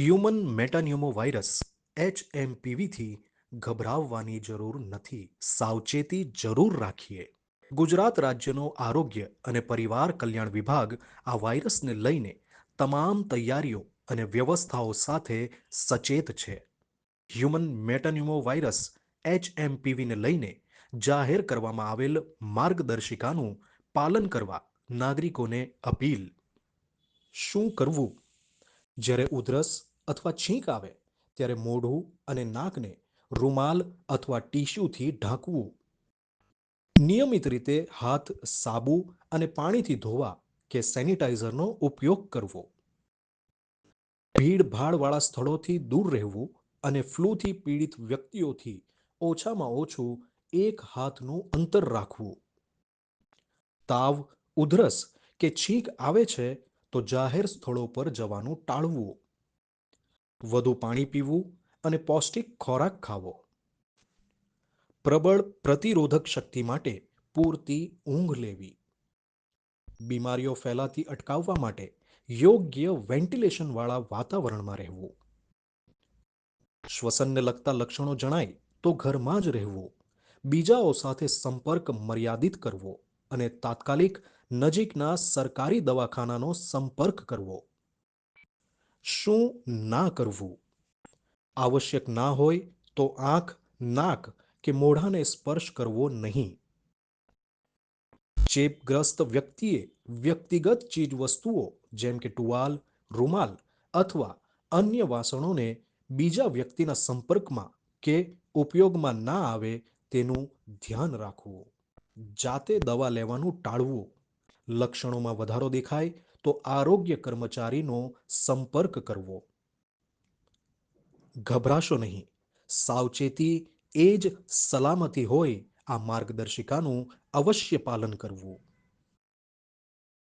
Human મેટાન્યુમો virus એચએમપીવીથી ગભરાવવાની જરૂર નથી. સાવચેતી જરૂર રાખીએ. ગુજરાત રાજ્યનો આરોગ્ય અને પરિવાર કલ્યાણ વિભાગ આ વાયરસને લઈને તમામ તૈયારીઓ અને વ્યવસ્થાઓ સાથે સચેત છે. હ્યુમન મેટાન્યુમો વાયરસ એચએમપીવીને લઈને જાહેર કરવામાં આવેલ માર્ગદર્શિકાનું પાલન કરવા નાગરિકોને અપીલ. શું કરવું? જ્યારે ઉધરસ અથવા છીંક આવે, ત્યારે મોઢું અને નાકને રૂમાલ અથવા ટીશ્યુથી ઢાંકવું. નિયમિત રીતે હાથ, સાબુ અને પાણીથી ધોવા કે સેનિટાઈઝરનો ઉપયોગ કરવો. ભીડ ભાડવાળા સ્થળોથી દૂર રહેવું અને ફ્લૂથી પીડિત વ્યક્તિઓથી ઓછામાં ઓછું એક હાથનું અંતર રાખવું. તાવ, ઉધરસ કે છીંક આવે છે તો જાહેર સ્થળો પર જવાનું ટાળવું. વધુ પાણી પીવું અને પૌષ્ટિક ખોરાક ખાવો. પ્રબળ પ્રતિરોધક શક્તિ માટે પૂરતી ઊંઘ લેવી. બીમારીઓ ફેલાતી અટકાવવા માટે યોગ્ય વેન્ટિલેશનવાળા વાતાવરણમાં રહેવું. શ્વસનને લગતા લક્ષણો જણાય તો ઘરમાં જ રહેવું. બીજાઓ સાથે સંપર્ક મર્યાદિત કરવો અને તાત્કાલિક નજીકના સરકારી દવાખાનાનો સંપર્ક કરવો. શું ના કરવું? આવશ્યક ના હોય તો આંખ, નાક કે મોઢાને સ્પર્શ કરવો નહીં. ચેપગ્રસ્ત વ્યક્તિએ વ્યક્તિગત ચીજવસ્તુઓ જેમ કે ટુવાલ, રૂમાલ અથવા અન્ય વાસણોને બીજા વ્યક્તિના સંપર્કમાં કે ઉપયોગમાં ના આવે તેનું ધ્યાન રાખવું. જાતે દવા લેવાનું ટાળવું. લક્ષણોમાં વધારો દેખાય તો આરોગ્ય કર્મચારીનો સંપર્ક કરવો. ગભરાશો નહીં. સાવચેતી એ જ સલામતી હોય આ માર્ગદર્શિકાનું અવશ્ય પાલન કરવું.